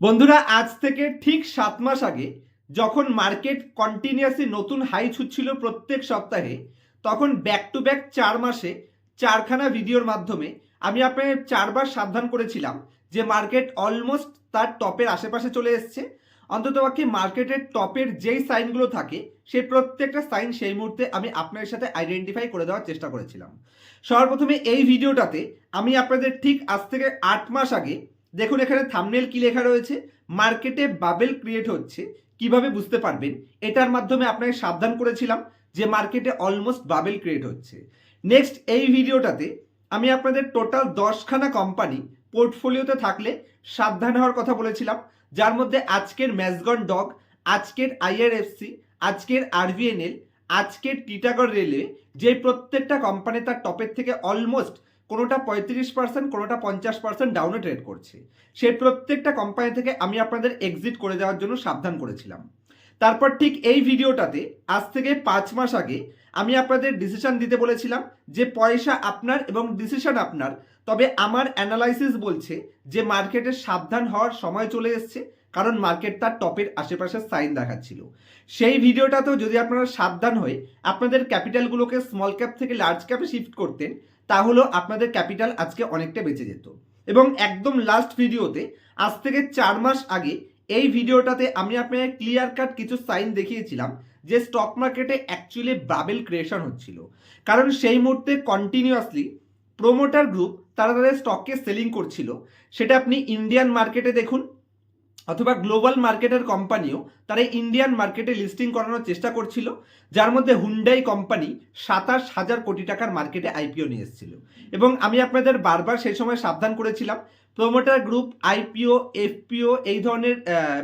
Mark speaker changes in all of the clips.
Speaker 1: বন্ধুরা, আজ থেকে ঠিক সাত মাস আগে যখন মার্কেট কন্টিনিউয়াসলি নতুন হাই ছুটছিল প্রত্যেক সপ্তাহে, তখন ব্যাক টু ব্যাক চার মাসে চারখানা ভিডিওর মাধ্যমে আমি আপনাকে চারবার সাবধান করেছিলাম যে মার্কেট অলমোস্ট তার টপের আশেপাশে চলে এসছে। অন্ততপক্ষে মার্কেটের টপের যেই সাইনগুলো থাকে সেই প্রত্যেকটা সাইন সেই মুহূর্তে আমি আপনাদের সাথে আইডেন্টিফাই করে দেওয়ার চেষ্টা করেছিলাম। সর্বপ্রথমে এই ভিডিওটাতে আমি আপনাদের ঠিক আজ থেকে আট মাস আগে দেখুন, এখানে থামনেল কি লেখা রয়েছে? মার্কেটে বাবেল ক্রিয়েট হচ্ছে। কীভাবে বুঝতে পারবেন? এটার মাধ্যমে আপনাকে সাবধান করেছিলাম যে মার্কেটে অলমোস্ট বাবেল ক্রিয়েট হচ্ছে। নেক্সট এই ভিডিওটাতে আমি আপনাদের টোটাল দশখানা কোম্পানি পোর্টফোলিওতে থাকলে সাবধান হওয়ার কথা বলেছিলাম, যার মধ্যে আজকের ম্যাসগন ডগ আজকের আইআরএফসি আজকের আরভিএনএল আজকের টিটাগড় রেলওয়ে যে প্রত্যেকটা কোম্পানি তার টপের থেকে অলমোস্ট কোনোটা পঁয়ত্রিশ পার্সেন্ট কোনোটা পঞ্চাশ পার্সেন্ট ডাউনে ট্রেড করছে। সেই প্রত্যেকটা কোম্পানি থেকে আমি আপনাদের এক্সিট করে দেওয়ার জন্য সাবধান করেছিলাম। তারপর ঠিক এই ভিডিওটাতে, আজ থেকে পাঁচ মাস আগে, আমি আপনাদের ডিসিশন দিতে বলেছিলাম যে পয়সা আপনার এবং ডিসিশন আপনার। তবে আমার অ্যানালাইসিস বলছে যে মার্কেটে সাবধান হওয়ার সময় চলে এসছে, কারণ মার্কেট তার টপের আশেপাশে সাইন দেখাচ্ছিল। সেই ভিডিওটাতেও যদি আপনারা সাবধান হয়ে আপনাদের ক্যাপিটালগুলোকে স্মল ক্যাপ থেকে লার্জ ক্যাপে শিফট করতেন তাহলেও আপনাদের ক্যাপিটাল আজকে অনেকটা বেঁচে যেত। এবং একদম লাস্ট ভিডিওতে, আজ থেকে চার মাস আগে, এই ভিডিওটাতে আমি আপনাকে ক্লিয়ার কাট কিছু সাইন দেখিয়েছিলাম যে স্টক মার্কেটে অ্যাকচুয়ালি বাবেল ক্রিয়েশন হচ্ছিল। কারণ সেই মুহূর্তে কন্টিনিউয়াসলি প্রোমোটার গ্রুপ তারা তাদের স্টককে সেলিং করছিল। সেটা আপনি ইন্ডিয়ান মার্কেটে দেখুন অথবা গ্লোবাল মার্কেটের কোম্পানিও তারা ইন্ডিয়ান মার্কেটে লিস্টিং করানোর চেষ্টা করছিল, যার মধ্যে হুন্ডাই কোম্পানি সাতাশ হাজার কোটি টাকার মার্কেটে আইপিও নিয়ে এসেছিল। এবং আমি আপনাদের বারবার সেই সময় সাবধান করেছিলাম প্রোমোটার গ্রুপ আইপিও এফপিও এই ধরনের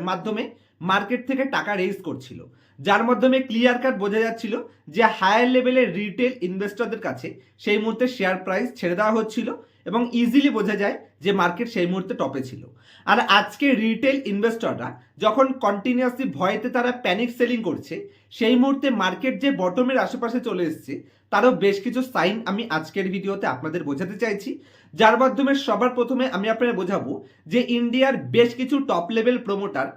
Speaker 1: মাধ্যমে মার্কেট থেকে টাকা রেজ করছিল। যার মাধ্যমে ক্লিয়ার কাট বোঝা যাচ্ছিল যে হায়ার লেভেলের রিটেল ইনভেস্টরদের কাছে সেই মুহূর্তে শেয়ার প্রাইস ছেড়ে দেওয়া হচ্ছিল এবং ইজিলি বোঝা যায় যে মার্কেট সেই মুহূর্তে টপে ছিল। আর আজকে রিটেল ইনভেস্টররা যখন কন্টিনিউয়াসলি ভয়েতে তারা প্যানিক সেলিং করছে, সেই মুহূর্তে মার্কেট যে বটমের আশেপাশে চলে এসছে, তারও বেশ কিছু সাইন আমি আজকের ভিডিওতে আপনাদের বোঝাতে চাইছি। যার মাধ্যমে সবার প্রথমে আমি আপনাদের বোঝাবো যে ইন্ডিয়ার বেশ কিছু টপ লেভেল প্রোমোটার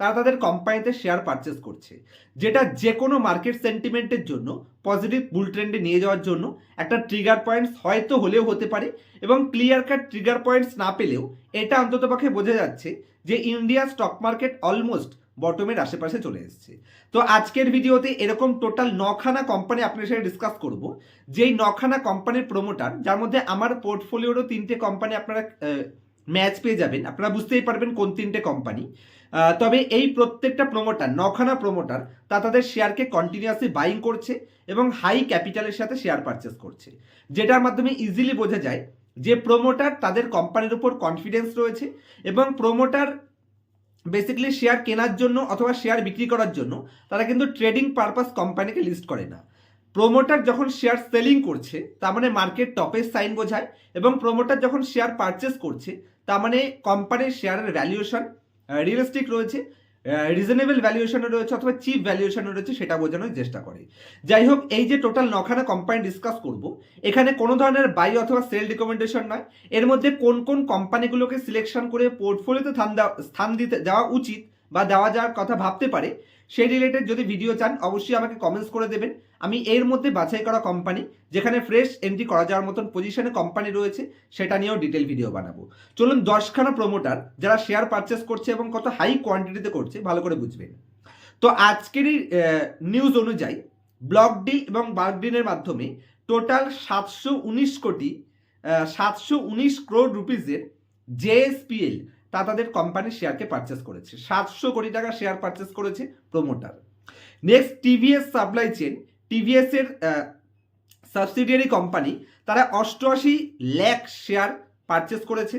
Speaker 1: তারা তাদের কোম্পানিতে শেয়ার পারচেস করছে। যেটা যে কোনো মার্কেট সেন্টিমেন্টের জন্য পজিটিভ বুল ট্রেন্ডে নিয়ে যাওয়ার জন্য একটা ট্রিগার পয়েন্টস হয়তো হলেও হতে পারে এবং ক্লিয়ার কাট ট্রিগার পয়েন্টস না পেলেও এটা অন্ততপক্ষে বোঝা যাচ্ছে যে ইন্ডিয়া স্টক মার্কেট অলমোস্ট বটমের আশেপাশে চলে এসছে। তো আজকের ভিডিওতে এরকম টোটাল নখানা কোম্পানি আপনার সাথে ডিসকাস করব, যেই নখানা কোম্পানির প্রোমোটার যার মধ্যে আমার পোর্টফোলিওরও তিনটে কোম্পানি আপনারা ম্যাচ পেয়ে যাবেন। আপনারা বুঝতেই পারবেন কোন তিনটে কোম্পানি তবে এই প্রত্যেকটা প্রোমোটার নখানা প্রোমোটার তা তাদের শেয়ারকে কন্টিনিউয়াসলি বাইং করছে এবং হাই ক্যাপিটালের সাথে শেয়ার পারচেস করছে। যেটার মাধ্যমে ইজিলি বোঝা যায় যে প্রোমোটার তাদের কোম্পানির উপর কনফিডেন্স রয়েছে এবং প্রোমোটার বেসিক্যালি শেয়ার কেনার জন্য অথবা শেয়ার বিক্রি করার জন্য তারা কিন্তু ট্রেডিং পারপাস কোম্পানিকে লিস্ট করে না। প্রোমোটার যখন শেয়ার সেলিং করছে, তার মানে মার্কেট টপের সাইন বোঝায় এবং প্রোমোটার যখন শেয়ার পারচেস করছে, তার মানে কোম্পানির শেয়ারের ভ্যালুয়েশন রিয়েলিস্টিক রয়েছে রিজনেবল ভ্যালুয়েশনে রয়েছে অথবা চিপ ভ্যালুয়েশনে রয়েছে সেটা বোঝানোর চেষ্টা করে। যাই হোক, এই যে টোটাল নখানা কোম্পানি ডিসকাস করব, এখানে কোনো ধরনের বাই অথবা সেল রিকমেন্ডেশন নয়। এর মধ্যে কোন কোন কোম্পানিগুলোকে সিলেকশন করে পোর্টফোলিওতে স্থান দিতে যাওয়া উচিত বা দেওয়া যাওয়ার কথা ভাবতে পারে সেই রিলেটেড যদি ভিডিও চান, অবশ্যই আমাকে কমেন্টস করে দেবেন। আমি এর মধ্যে বাছাই করা কোম্পানি যেখানে ফ্রেশ এন্ট্রি করা যাওয়ার মতন পজিশনে কোম্পানি রয়েছে, সেটা নিয়েও ডিটেল ভিডিও বানাবো। চলুন, দশখানা প্রোমোটার যারা শেয়ার পারচেস করছে এবং কত হাই কোয়ান্টিটিতে করছে, ভালো করে বুঝবেন। তো আজকেরই নিউজ অনুযায়ী ব্লক ডিল এবং বার্ক ডিলের মাধ্যমে টোটাল সাতশো উনিশ কোটি সাতশো উনিশ ক্রোড রুপিজের জেএসপিএল তা তাদের কোম্পানির শেয়ারকে পারচেস করেছে। সাতশো কোটি টাকা শেয়ার পারচেস করেছে promoter next TVS supply chain TVS এর সাবসিডিয়ারি কোম্পানি তারা অষ্টআশি ল্যাক শেয়ার পারচেস করেছে।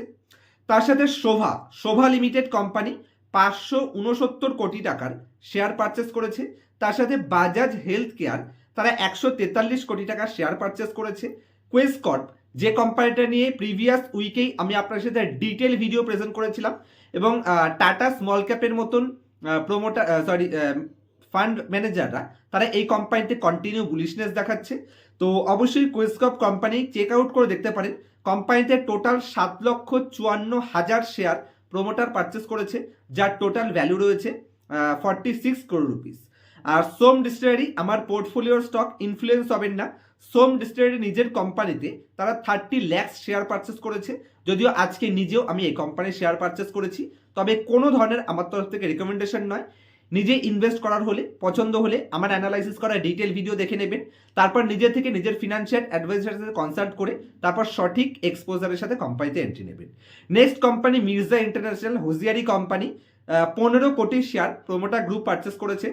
Speaker 1: তার সাথে শোভা শোভা লিমিটেড কোম্পানি পাঁচশো উনসত্তর কোটি টাকার শেয়ার পারচেস করেছে। তার সাথে বাজাজ হেলথ কেয়ার তারা একশো তেতাল্লিশ কোটি টাকার শেয়ার পারচেস করেছে। কোয়েসকট যে কোম্পানিটা নিয়ে প্রিভিয়াস উইকেই আমি আপনার সাথে ডিটেল ভিডিও প্রেজেন্ট করেছিলাম এবং টাটা স্মল ক্যাপের মতন প্রোমোটার সরি ফান্ড ম্যানেজাররা তারা এই কোম্পানিতে কন্টিনিউ বুলিশনেস দেখাচ্ছে। তো অবশ্যই কুইসকপ কোম্পানি চেক আউট করে দেখতে পারেন। কোম্পানিতে টোটাল সাত লক্ষ চুয়ান্ন হাজার শেয়ার প্রোমোটার পারচেস করেছে, যার টোটাল ভ্যালু রয়েছে ফর্টি সিক্স ক্রোড রুপিস আর সোম ডিস্টিলারি আমার পোর্টফোলিওর স্টক ইনফ্লুয়েন্স হবেন না। সোম ডিস্টিলারি নিজের কোম্পানিতে তারা থার্টি ল্যাক্স শেয়ার পারচেস করেছে। যদিও আজকে নিজেও আমি এই কোম্পানির শেয়ার পারচেস করেছি। তবে কোনো ধরনের আমার তরফ থেকে রেকমেন্ডেশন নয়। নিজে ইনভেস্ট করার হলে, পছন্দ হলে আমার অ্যানালাইসিস করা ডিটেল ভিডিও দেখে নেবেন। তারপর নিজে থেকে নিজের ফিনান্সিয়াল অ্যাডভাইজারের সাথে কনসাল্ট করে, তারপর সঠিক এক্সপোজারের সাথে কোম্পানিতে এন্ট্রি নেবেন। Next company Mirza international hosiery company পনেরো কোটি শেয়ার প্রোমোটা গ্রুপ পারচেস করেছে।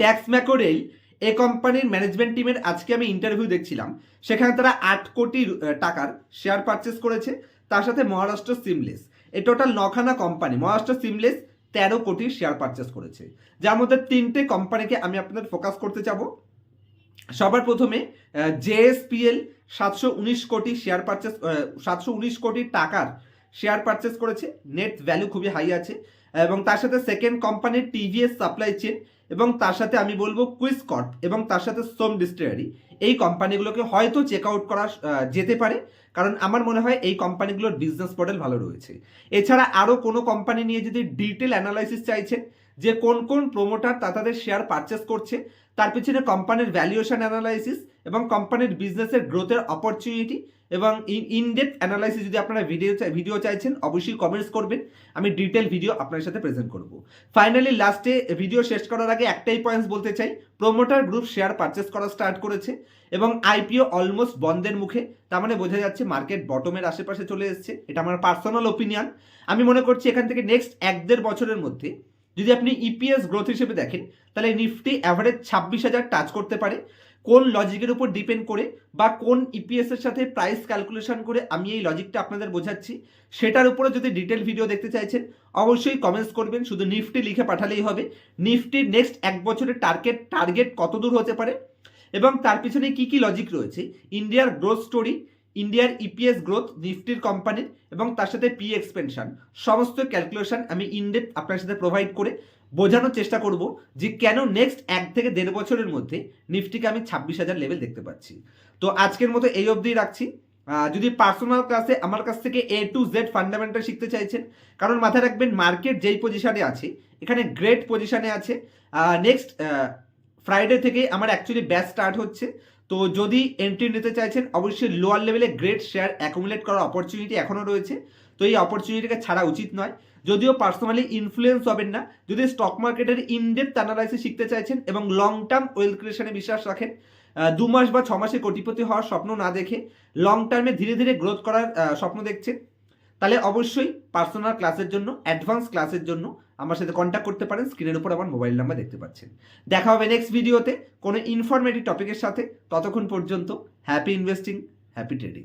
Speaker 1: ট্যাক্স ম্যাকোরেল এই কোম্পানির ম্যানেজমেন্ট টিমের আজকে আমি ইন্টারভিউ দেখছিলাম। সেখানে তারা আট কোটি টাকার শেয়ার পারচেস করেছে। তার সাথে মহারাষ্ট্র সিমলেস এই টোটাল নখানা কোম্পানি মহারাষ্ট্র সিমলেস তেরো কোটির শেয়ার পারচেস করেছে। যার মধ্যে তিনটে কোম্পানিকে আমি আপনাদের ফোকাস করতে যাব সবার প্রথমে জেএসপিএল সাতশো উনিশ কোটি শেয়ার পারচেস সাতশো উনিশ কোটি টাকার শেয়ার পারচেস করেছে। নেট ভ্যালু খুবই হাই আছে। এবং তার সাথে সেকেন্ড কোম্পানির টিভিএস সাপ্লাই চেন এবং তার সাথে আমি বলব কুইসকট এবং তার সাথে সোম ডিস্টিলারি। এই কোম্পানিগুলোকে হয়তো চেক আউট করা যেতে পারে, কারণ আমার মনে হয় এই কোম্পানিগুলোর বিজনেস মডেল ভালো রয়েছে। এছাড়া আরও কোনো কোম্পানি নিয়ে যদি ডিটেল অ্যানালাইসিস চাইছেন, যে কোন কোন প্রোমোটার তা তাদের শেয়ার পারচেস করছে তার পিছনে কোম্পানির ভ্যালুয়েশন অ্যানালাইসিস এবং কোম্পানির বিজনেসের গ্রোথের অপরচুনিটি এবং ইনডেপথ অ্যানালাইসিস যদি আপনারা ভিডিও ভিডিও চাইছেন, অবশ্যই কমেন্টস করবেন। আমি ডিটেল ভিডিও আপনার সাথে প্রেজেন্ট করব। ফাইনালি লাস্টে ভিডিও শেষ করার আগে একটাই পয়েন্টস বলতে চাই। প্রোমোটার গ্রুপ শেয়ার পারচেস করা স্টার্ট করেছে এবং আইপিও অলমোস্ট বন্ধের মুখে। তার মানে বোঝা যাচ্ছে মার্কেট বটমের আশেপাশে চলে এসেছে। এটা আমার পার্সোনাল ওপিনিয়ন আমি মনে করছি এখান থেকে নেক্সট এক দেড় বছরের মধ্যে যদি আপনি ইপিএস গ্রোথ হিসেবে দেখেন, তাহলে নিফটি অ্যাভারেজ ছাব্বিশ হাজার টাচ করতে পারে। কোন লজিকের উপর ডিপেন্ড করে বা কোন ইপিএস এর সাথে প্রাইস ক্যালকুলেশন করে আমি এই লজিকটা আপনাদের বোঝাচ্ছি, সেটার উপরে যদি ডিটেল ভিডিও দেখতে চাইছেন, অবশ্যই কমেন্টস করবেন। শুধু নিফটি লিখে পাঠালেই হবে। নিফটির নেক্সট এক বছরের টার্গেট টার্গেট কত দূর হতে পারে? এবং তার পিছনে কি কি লজিক রয়েছে? ইন্ডিয়ার গ্রোথ স্টোরি ইন্ডিয়ার ইপিএস গ্রোথ নিফটির কোম্পানির এবং তার সাথে পি এক্সপেনশন সমস্ত ক্যালকুলেশন আমি ইনডেপ আপনার সাথে প্রোভাইড করে বোঝানোর চেষ্টা করব যে কেন নেক্সট এক থেকে দেড় বছরের মধ্যে নিফটিকে আমি ছাব্বিশ হাজার লেভেল দেখতে পাচ্ছি। তো আজকের মতো এই অবধিই রাখছি। যদি পার্সোনাল ক্লাসে আমার কাছ থেকে এ টু জেড ফান্ডামেন্টাল শিখতে চাইছেন, কারণ মাথায় রাখবেন মার্কেট যেই পজিশনে আছে, এখানে গ্রেট পজিশনে আছে। নেক্সট ফ্রাইডে থেকে আমার অ্যাকচুয়ালি ব্যাচ স্টার্ট হচ্ছে। তো যদি এন্ট্রি নিতে চাইছেন, অবশ্যই লোয়ার লেভেলে গ্রেট শেয়ার অ্যাকুমুলেট করার অপরচুনিটি এখনও রয়েছে। তো এই অপরচুনিটিকে ছাড়া উচিত নয়। যদিও পার্সোনালি ইনফ্লুয়েন্স হবেন না, যদি স্টক মার্কেটের ইনডেপথ অ্যানালাইসিস শিখতে চাইছেন এবং লং টার্ম ওয়েলথ ক্রিয়েশনে বিশ্বাস রাখেন দু মাস বা ছ মাসে কোটিপতি হওয়ার স্বপ্ন না দেখে লং টার্মে ধীরে ধীরে গ্রোথ করার স্বপ্ন দেখছেন তাহলে অবশ্যই পার্সোনাল ক্লাসের জন্য অ্যাডভান্স ক্লাসের জন্য আমার সাথে কন্ট্যাক্ট করতে পারেন। স্ক্রিনের উপর আমার মোবাইল নাম্বার দেখতে পাচ্ছেন। দেখা হবে নেক্সট ভিডিওতে কোনো ইনফরমেটিভ টপিকের সাথে। ততক্ষণ পর্যন্ত হ্যাপি ইনভেস্টিং হ্যাপি ট্রেডিং